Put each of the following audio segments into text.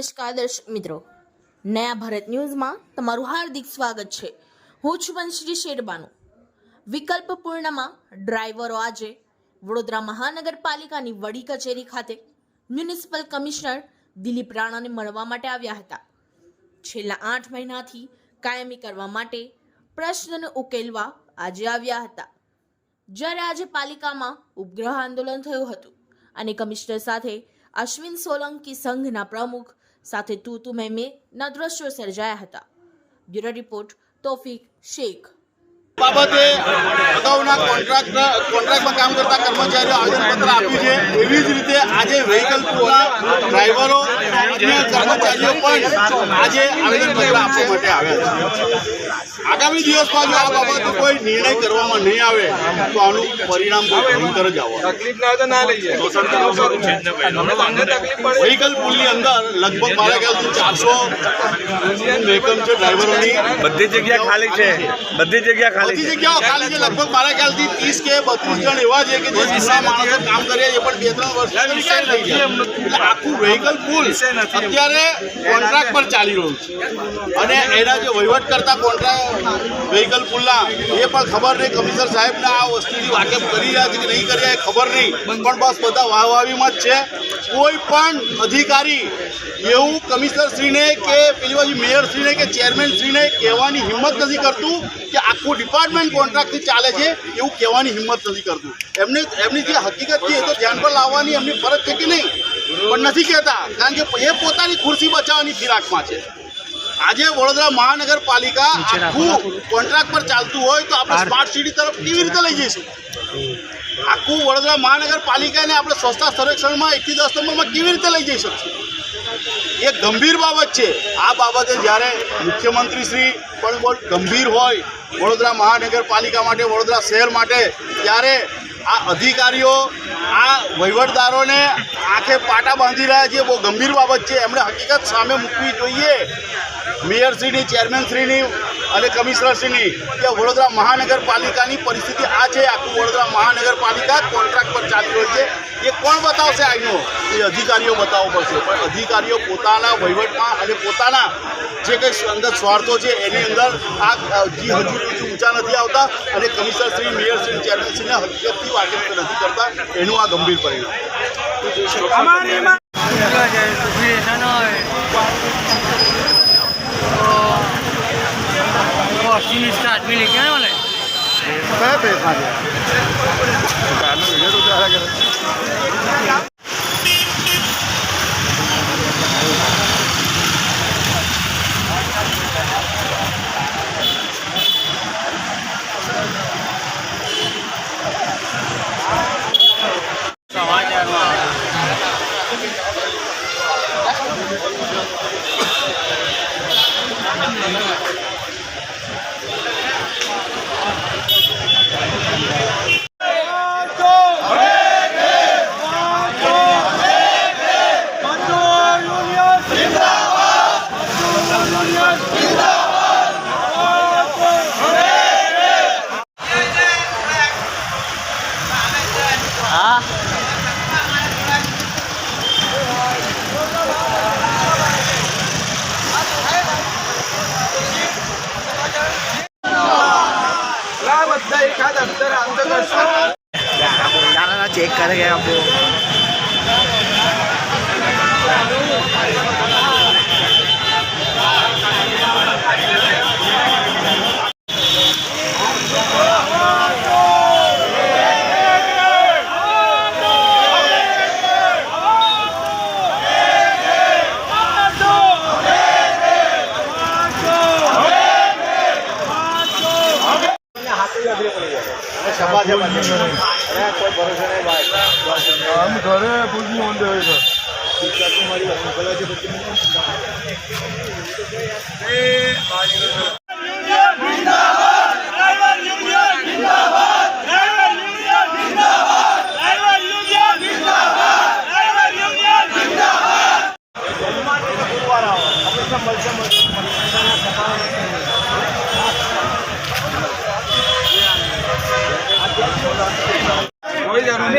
નમસ્કાર દર્શક મિત્રો. નયા ભારત ન્યૂઝમાં તમારું હાર્દિક સ્વાગત છે. હું છું વંશજી શેરબાનું. વિકલ્પ પૂર્ણમાં, ડ્રાઈવરો આજે વડોદરા મહાનગરપાલિકાની વડી કચેરી ખાતે મ્યુનિસિપલ કમિશનર દિલીપ રાણાને મળવા માટે આવ્યા હતા. છેલ્લા આઠ મહિનાથી કાયમી કરવા માટે પ્રશ્નને ઉકેલવા આજે આવ્યા હતા. જ્યારે આજે પાલિકામાં ઉપગ્રહ આંદોલન થયું હતું અને કમિશનર સાથે અશ્વિન સોલંકી સંઘના પ્રમુખ સાથે તું તું મેં મેં ના દ્રશ્યો સર્જાયા હતા. Bureau report Tofik Shaikh. બાબતે અગાઉના કોન્ટ્રાક્ટ કોન્ટ્રાક્ટમાં કામ કરતા કર્મચારીઓ આવેદનપત્ર આપ્યું છે. એવી જ રીતે આજે વ્હીકલ ડ્રાઈવરો અન્ય કર્મચારીઓ પણ આજે આવેદનપત્ર આપવા માટે આવ્યા છે. આગામી દિવસમાં જો આ બાબતે કોઈ નિર્ણય કરવામાં નહીં આવે, તો આનું પરિણામ ભયંકર જ વેહિકલ પુલની અંદર લગભગ મારા ખ્યાલથી ચારસો વેહિકલ છે ડ્રાઈવરોની બધી જગ્યા ખાલી છે. બધી જગ્યા ખાલી બધી જગ્યાઓ ખાલી છે. લગભગ મારા ખ્યાલથી ત્રીસ કે બત્રીસ જણ એવા છે કે જે જૂના માણસો કામ કરે છે. પણ બે ત્રણ વર્ષ એટલે આખું વેહિકલ પુલ અત્યારે કોન્ટ્રાક્ટ પર ચાલી રહ્યું છે. અને એના જે વહીવટ કરતા કોન્ટ્રાક્ટ વેહિકલ પુલના એ પણ ખબર નહીં. કમિશનર સાહેબના આ વસ્તુથી વાકેફ કરી રહ્યા છે કે નહીં કરી રહ્યા એ ખબર નહીં. પણ બસ બધા વાહવાહીમાં જ છે. કોઈ પણ અધિકારી એવું કમિશનરશ્રીને કે પેલી બાજુ મેયરશ્રીને કે ચેરમેનશ્રીને કહેવાની હિંમત નથી કરતું. કે આખું ડિપાર્ટમેન્ટ કોન્ટ્રાક્ટથી ચાલે છે એવું કહેવાની હિંમત નથી કરતું. એમને એમની જે હકીકત છે એ તો ધ્યાન પર લાવવાની એમની ફરજ છે કે નહીં? પણ નથી કહેતા કારણ કે એ પોતાની ખુરશી બચાવવાની ફિરાકમાં છે. આજે વડોદરા મહાનગરપાલિકા આખું કોન્ટ્રાક્ટ પર ચાલતું હોય તો આપણે સ્માર્ટ સિટી તરફ કેવી રીતે લઈ જઈશું? આખું વડોદરા મહાનગરપાલિકાને આપણે સ્વચ્છતા સંરક્ષણમાં એકથી દસ નંબરમાં કેવી રીતે લઈ જઈ શકશું? એ ગંભીર બાબત છે. આ બાબતે જ્યારે મુખ્યમંત્રી શ્રી પણ બહુ ગંભીર હોય વડોદરા મહાનગરપાલિકા માટે, વડોદરા શહેર માટે, ત્યારે આ અધિકારીઓ, આ વહીવટદારોને આંખે પાટા બાંધી રહ્યા છે. બહુ ગંભીર બાબત છે. એમણે હકીકત સામે મૂકવી જોઈએ. મેયરશ્રીની, ચેરમેનશ્રીની અને કમિશનરશ્રીની કે વડોદરા મહાનગરપાલિકાની પરિસ્થિતિ આ છે, આખું વડોદરા મહાનગરપાલિકા કોન્ટ્રાક્ટ પર ચાલી રહી છે. એ કોણ બતાવશે આઈનો? એ અધિકારીઓ બતાવવો પડશે. પણ અધિકારીઓ પોતાના વહીવટમાં અને પોતાના જે કંઈ અંદર સ્વાર્થો છે, એની અંદર આ જી હજુ સુધી ઊંચા નથી આવતા અને કમિશનરશ્રી, મેયરશ્રી, ચેરમેનશ્રીને હકીકતથી વાકેફ નથી કરતા. એનું આ ગંભીર પરિણામ. आदमी लेके आने वाले લા चेक कर गया आपको બધા એકાદ અંદર અંદર કરશો ચેક કરે આપો કોઈ જરૂર નહીં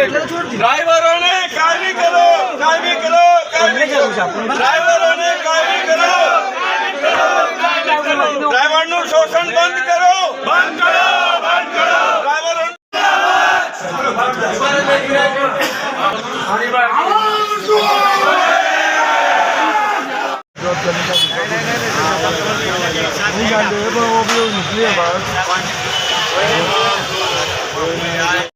ડ્રાઈવરોને કાયમી કરો કાયમી કરો ડ્રાઈવરોને કાયમી કરો ડ્રાઈવરનું શોષણ બંધ કરો બંધ કરો બંધ કરો ડ્રાઈવરો નહીં